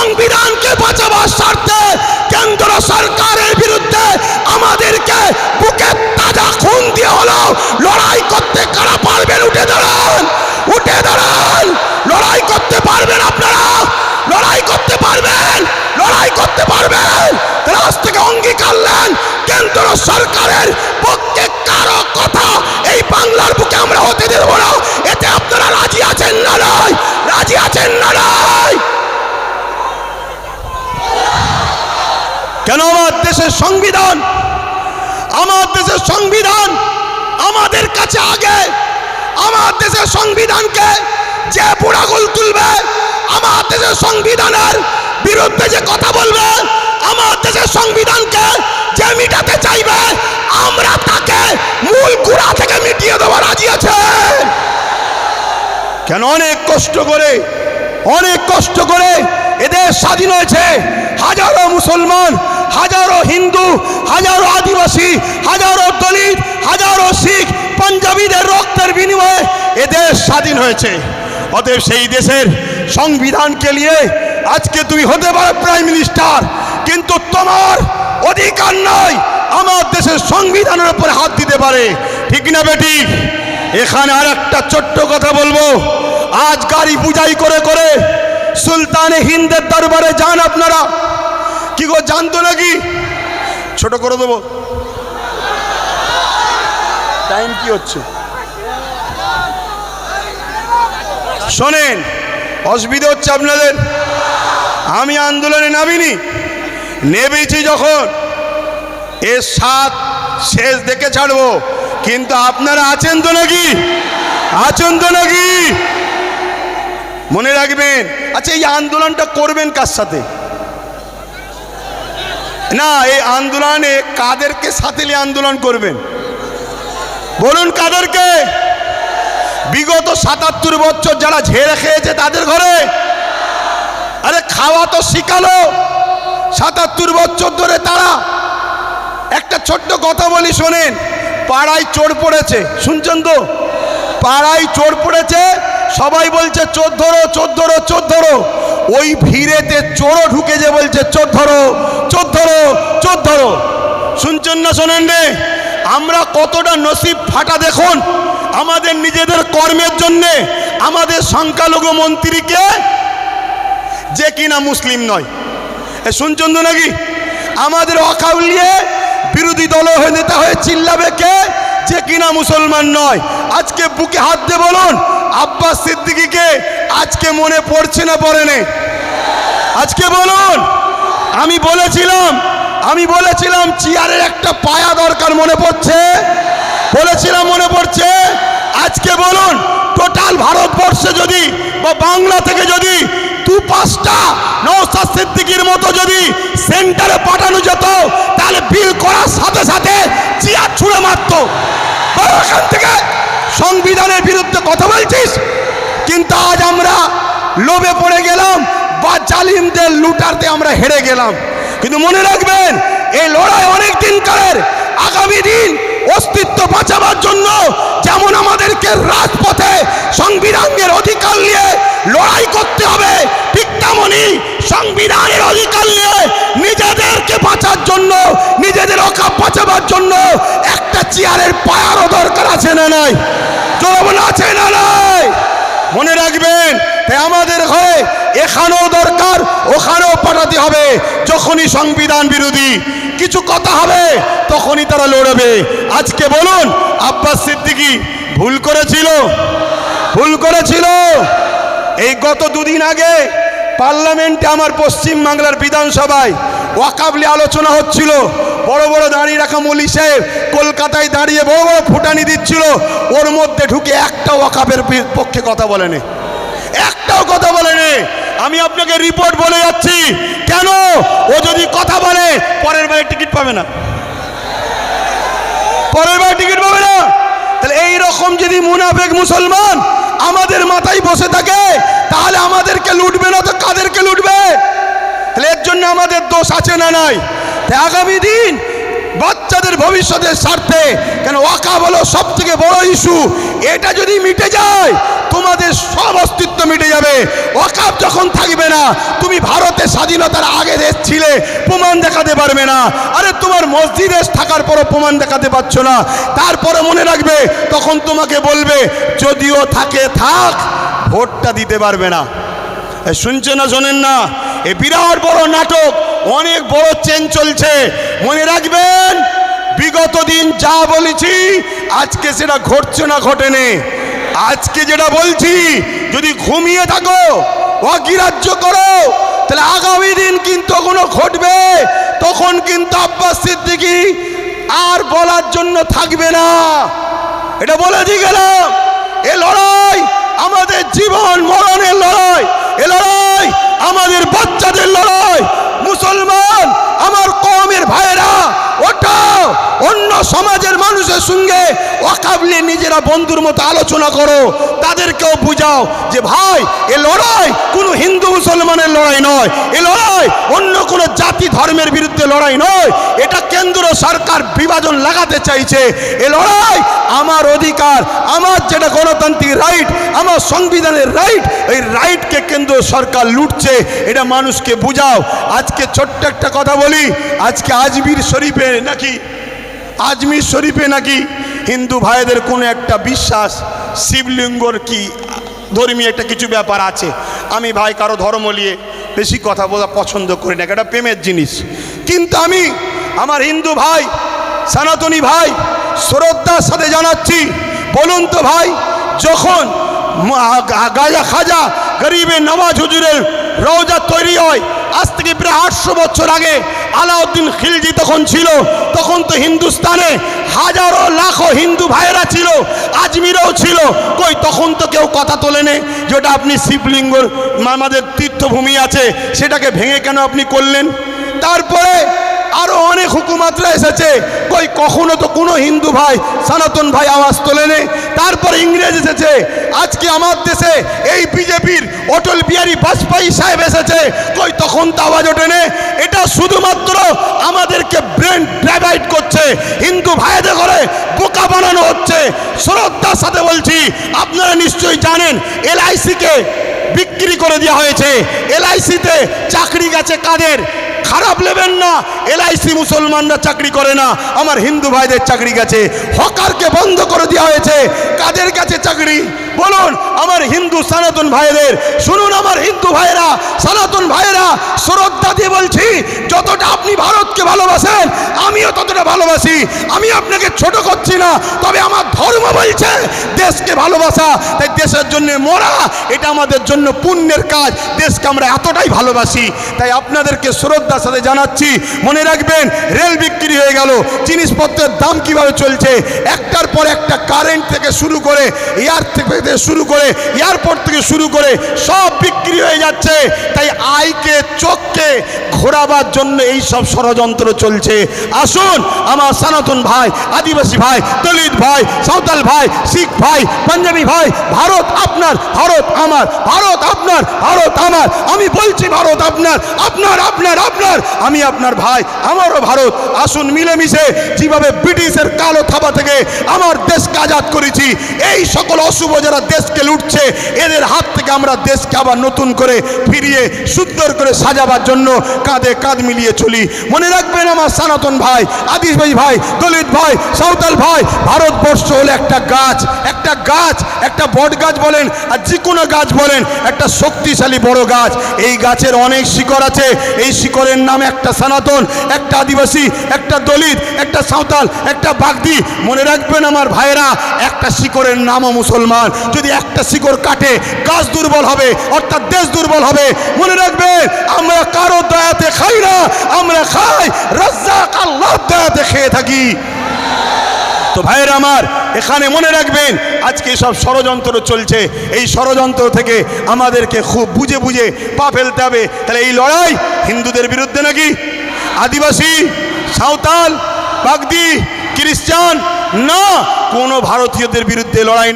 সংবিধানকে বাঁচাবার স্বার্থে কেন্দ্র সরকারের বিরুদ্ধে আমাদেরকে বুকে তাজা খুন দিয়ে হলো লড়াই করতে কারা পারবেন? উঠে দাঁড়ান! উঠে দাঁড়ান! লড়াই করতে পারবেন আপনারা? লড়াই করতে পারবেন? লড়াই করতে পারবেন? দেশের সংবিধান, আমার দেশের সংবিধান, আমাদের কাছে আগে, আমার দেশের সংবিধানকে যে বুড়াগুল তুলবে, আমার দেশের সংবিধানের বিরুদ্ধে যে কথা বলবে, আমার দেশের সংবিধানকে যে মিটাতে চাইবে, আমরা তাকে মূল গুড়া থেকে মিটিয়ে দেওয়া রাজি আছে। কেন অনেক কষ্ট করে, অনেক কষ্ট করে এদের স্বাধীন হয়েছে, হাজারো মুসলমান হাজারো হিন্দু, হাজারো আদিবাসী, হাজারো দলিত, হাজারো শিখ, পাঞ্জাবিদের রক্তের বিনিময়ে এদের স্বাধীন হয়েছে। অতএব সেই দেশের সংবিধানকে নিয়ে আজকে তুমি হতে পারো প্রাইম মিনিস্টার, কিন্তু তোমার অধিকার নয় আমার দেশের সংবিধানের উপরে হাত দিতে পারে। ঠিক না বেটি? এখানে আর একটা ছোট্ট কথা বলব। আজ গাড়ি পূজাই করে করে সুলতানে হিন্দের দরবারে যান আপনারা। জানতো নাকি? ছোট করে দেবো। টাইম কি হচ্ছে? শোনেন, অসুবিধা হচ্ছে আপনাদের। আমি আন্দোলনে নামিনি। নেমেছি যখন। এর সাত শেষ দেখে ছাড়বো। কিন্তু আপনারা আছেন তো নাকি? আছেন তো নাকি? মনে রাখবেন। আচ্ছা এই আন্দোলনটা করবেন কার সাথে? না, এই আন্দোলনে কাদেরকে সাথে নিয়ে আন্দোলন করবেন? বলুন কাদেরকে। বিগত সাতাত্তর বছর যারা ঝেড়ে খেয়েছে তাদের ঘরে। আরে খাওয়া তো শিখালো। সাতাত্তর বছর ধরে তারা একটা ছোট্ট কথা বলি শোনেন, পাড়ায় চোর পড়েছে। শুনছেন তো? পাড়ায় চোর পড়েছে সবাই বলছে, চোর ধরো চোর ধরো চোর ধরো। ওই ভিড়েতে চোরও ঢুকে যে বলছে, চোর ধরো চোর ধরো চোর ধরো। শুনছেন না শোনেন রে? আমরা কতটা নসিব ফাটা দেখুন, আমাদের নিজেদের কর্মের জন্যে, আমাদের সংখ্যালঘু মন্ত্রীকে যে কিনা মুসলিম নয়। এ শুনছেন তো নাকি? আমাদের অকাউলিয়ে বিরোধী দল হয়ে নেতা হয়ে চিল্লাবে কে? যে কিনা মুসলমান নয়। আজকে বুকে হাত দিয়ে বলুন আব্বাস সিদ্দিকিকে আজকে মনে পড়ছে না, পড়ে নে আজকে বলুন, আমি বলেছিলাম আমি বলেছিলাম চেয়ারের একটা পায়া দরকার মনে পড়ছে। বলেছিলাম মনে পড়ছে। আজকে বলুন, টোটাল ভারতবর্ষে যদি বা বাংলা থেকে যদি দু পাঁচটা নৌসাদ সিদ্দিকির মতো যদি সেন্টারে পাঠানো যেত, তাহলে বিল করার সাথে সাথে চেয়ার ছুঁড়ে মারতো। সংবিধানের বিরুদ্ধে কথা বলছিস? কিন্তু আজ আমরা লোভে পড়ে গেলাম বা জালিমদের লুটারতে আমরা হেরে গেলাম। কিন্তু মনে রাখবেন, এই লড়াই অনেক দিনকারের আগামী দিন অস্তিত্ব বাঁচাবার জন্য যেমন আমাদেরকে রাজপথে সংবিধানের অধিকার নিয়ে লড়াই করতে হবে, ঠিক তেমনই সংবিধানের অধিকার নিয়ে নিজেদেরকে বাঁচার জন্য, নিজেদের অকাপ বাঁচাবার জন্য একটা চেয়ারের পায়ারও দরকার আছে না নাই? জনগণ আছে না নাই। মনে রাখবেন, তাই আমাদের ঘরে এখানেও দরকার, ওখানেও পাঠাতে হবে। যখনই সংবিধান বিরোধী কিছু কথা হবে, তখনই তারা লড়বে। আজকে বলুন, আব্বাস সিদ্দিকি ভুল করেছিল? ভুল করেছিল? এই গত দুদিন আগে পার্লামেন্টে আমার পশ্চিম বাংলার বিধানসভায় ওয়াকাবলি আলোচনা হচ্ছিল। বড় বড় দাঁড়িয়ে রাখা মলি সাহেব কলকাতায় দাঁড়িয়ে বড় বড় ফুটানি দিচ্ছিল। ওর মধ্যে ঢুকে একটা ওয়াকাবের পক্ষে কথা বলেনি। একটাও কথা বলেনি। আমি আপনাকে রিপোর্ট বলে যাচ্ছি। কেন? ও যদি কথা বলে, পরের বারে টিকিট পাবে না। পরের বার টিকিট পাবে না। তাহলে এই রকম যদি মুনাফেক মুসলমান আমাদের মাথায় বসে থাকে, তাহলে আমাদেরকে লুটবে না তো কাদেরকে লুটবে? তাহলে এর জন্য আমাদের দোষ আছে না নাই? আগামী দিন বাচ্চাদের ভবিষ্যতের স্বার্থে, কেন ওয়াকা বলো সব থেকে বড় ইস্যু, এটা যদি মিটে যায়, তোমাদের সব অস্তিত্ব মিটে যাবে। ওয়াকাব যখন থাকবে না, তুমি ভারতের স্বাধীনতার আগে দেশ ছিলে, প্রমাণ দেখাতে পারবে না। আরে তোমার মসজিদে থাকার পরও প্রমাণ দেখাতে পারছ না। তারপরে মনে রাখবে তখন তোমাকে বলবে, যদিও থাকে, থাক, ভোটটা দিতে পারবে না। শুনছে না, শোনেন না? এ, বিরাট বড় নাটক, অনেক বড় চেন চলছে। মনে রাখবেন, বিগত দিন যা বলেছি, আজকে সেটা ঘটছে না, ঘটেনি। আজকে যেটা বলছি, যদি ঘুমিয়ে থাকো, অগ্রাহ্য করো, তাহলে আগামী দিন কিন্তু কোনো ঘটবে, তখন কিন্তু আব্বাস সিদ্দিকি আর বলার জন্য থাকবে না। এটা বলে দিয়ে গেলাম। এ লড়াই আমাদের জীবন মরণের লড়াই। এ লড়াই আমাদের বাচ্চাদের লড়াই মুসলমান আমার কমের ভাইয়েরা ওটা অন্য সঙ্গে অকাবলে নিজেরা বন্ধুর মতো আলোচনা করো, তাদেরকেও বুঝাও যে ভাই, এ লড়াই কোনো হিন্দু মুসলমানের লড়াই নয়, এ লড়াই অন্য কোনো জাতি ধর্মের বিরুদ্ধে লড়াই নয়, এটা কেন্দ্র সরকার বিভাজন লাগাতে চাইছে। এ লড়াই আমার অধিকার, আমার যেটা গণতান্ত্রিক রাইট আমার সংবিধানের রাইট এই রাইটকে কেন্দ্র সরকার লুটছে, এটা মানুষকে বুঝাও। আজকে ছোট্ট একটা কথা বলি, আজকে আজমির শরীফে নাকি আজমির শরীফে নাকি হিন্দু ভাইদের কোনো একটা বিশ্বাস, শিবলিঙ্গর কি ধর্মীয় একটা কিছু ব্যাপার আছে? আমি ভাই কারও ধর্ম নিয়ে বেশি কথা বলা পছন্দ করি না, এটা প্রেমের জিনিস। কিন্তু আমি আমার হিন্দু ভাই, সনাতনী ভাই, শ্রদ্ধার সাথে জানাচ্ছি, বলুন তো ভাই, যখন গাজা খাজা গরিবে নওয়াজ হুজুরের রওজা তৈরি হয়, আজ থেকে প্রায় আটশো বছর আগে আলাউদ্দিন খিলজি তখন ছিল, তখন তো হিন্দুস্তানে হাজারো লাখো হিন্দু ভাইয়েরা ছিল, আজমিরেও ছিল। কই, তখন তো কেউ কথা তোলে তোলেনে যেটা আপনি শিবলিঙ্গর আমাদের তীর্থভূমি আছে, সেটাকে ভেঙে কেন আপনি করলেন? তারপরে আরও অনেক হুকুমাতরা এসেছে। কই, কখনো তো কোনো হিন্দু ভাই, সনাতন ভাই আওয়াজ তোলেনি? তারপর ইংরেজ এসেছে। আজকে আমার দেশে এই বিজেপির অটল বিহারী বাজপেয়ী সাহেব এসেছে। কই, তখন তো আওয়াজ ওঠেনি? এটা শুধুমাত্র আমাদেরকে ব্রেন ড্রাইভাইড করছে। হিন্দু ভাইদের করে বোকা বানানো হচ্ছে। শ্রদ্ধার সাথে বলছি, আপনারা নিশ্চয়ই জানেন, এলআইসিকে বিক্রি করে দেওয়া হয়েছে। এলআইসিতে চাকরি গেছে কাদের? খারাপ নেবেন না। এলআইসি মুসলমানরা চাকরি করে না। আমার হিন্দু ভাইদের চাকরি গেছে। হকারকে বন্ধ করে দেওয়া হয়েছে। কাদের কাছে চাকরি? বলুন, আমার হিন্দু সনাতন ভাইদের। শুনুন আমার হিন্দু ভাইরা সনাতন ভাইরা শ্রদ্ধা দিয়ে বলছি, যতটা আপনি ভারতকে ভালোবাসেন, আমিও ততটা ভালোবাসি। আমি আপনাকে ছোট করছি না, তবে আমার ধর্ম বলছে, দেশকে ভালোবাসা, তাই দেশের জন্য মরা, এটা আমাদের জন্য পুণ্যের কাজ। দেশকে আমরা এতটাই ভালোবাসি, তাই আপনাদেরকে শ্রদ্ধার সাথে জানাচ্ছি, মনে রাখবেন, রেল বিক্রি হয়ে গেল, জিনিসপত্রের দাম কীভাবে চলছে, একটার পর একটা কারেন্ট থেকে শুরু করে এয়ার থেকে শুরু করে এয়ারপোর্ট থেকে শুরু করে, সব বিক্রি হয়ে যাচ্ছে। তাই আইকে, চোখকে ঘোরাবার জন্য এই সব ষড়যন্ত্র চলছে। আসুন, আমার সনাতন ভাই, আদিবাসী ভাই, দলিত ভাই, সাঁওতাল ভাই, শিখ ভাই, পাঞ্জাবি ভাই, ভারত আপনার, ভারত আমার, ভারত আপনার, ভারত আমার। আমি বলছি, ভারত আপনার আপনার আপনার আপনার। আমি আপনার ভাই, আমারও ভারত। আসুন মিলেমিশে যেভাবে ব্রিটিশের কালো থাবা থেকে আমার দেশকে আজাদ করেছি, এই সকল অশুভ যারা দেশকে লুটছে, এদের হাত থেকে আমরা দেশকে আবার নতুন করে ফিরিয়ে, সুন্দর করে সাজাবার জন্য কাঁধে কাঁধ মিলিয়ে চলি। মনে রাখবেন আমার সনাতন ভাই, আদিবাসী ভাই, দলিত ভাই, সাঁওতাল ভাই, ভারতবর্ষ হলো একটা গাছ একটা গাছ, একটা বট গাছ বলেন, আর যে কোনো গাছ বলেন, একটা শক্তিশালী বড় গাছ। এই গাছের অনেক শিকড় আছে, এই শিকড়ের নামে একটা সনাতন, একটা আদিবাসী, একটা দলিত, একটা সাঁওতাল, একটা বাগদি। মনে রাখবেন আমার ভাইয়েরা, একটা শিকড়ের নামও মুসলমান। যদি একটা শিকড় কাটে, গাছ দুর্বল হবে, অর্থাৎ দেশ দুর্বল হবে। মনে রাখবেন, আমরা কারও দয়াতে খাই না, আমরা খাই, রাজ্জাক আল্লাহ দয়াতে খেয়ে থাকি। তো ভাইয়ের আমার, এখানে মনে রাখবেন, আজকে সব ষড়যন্ত্র চলছে। এই ষড়যন্ত্র থেকে আমাদেরকে খুব বুঝে বুঝে পা ফেলতে হবে। তাহলে এই লড়াই হিন্দুদের বিরুদ্ধে নাকি? আদিবাসী, সাঁওতাল, বাগদি, খ্রিস্টান? না, কোনো ভারতীয়দের বিরুদ্ধে লড়াই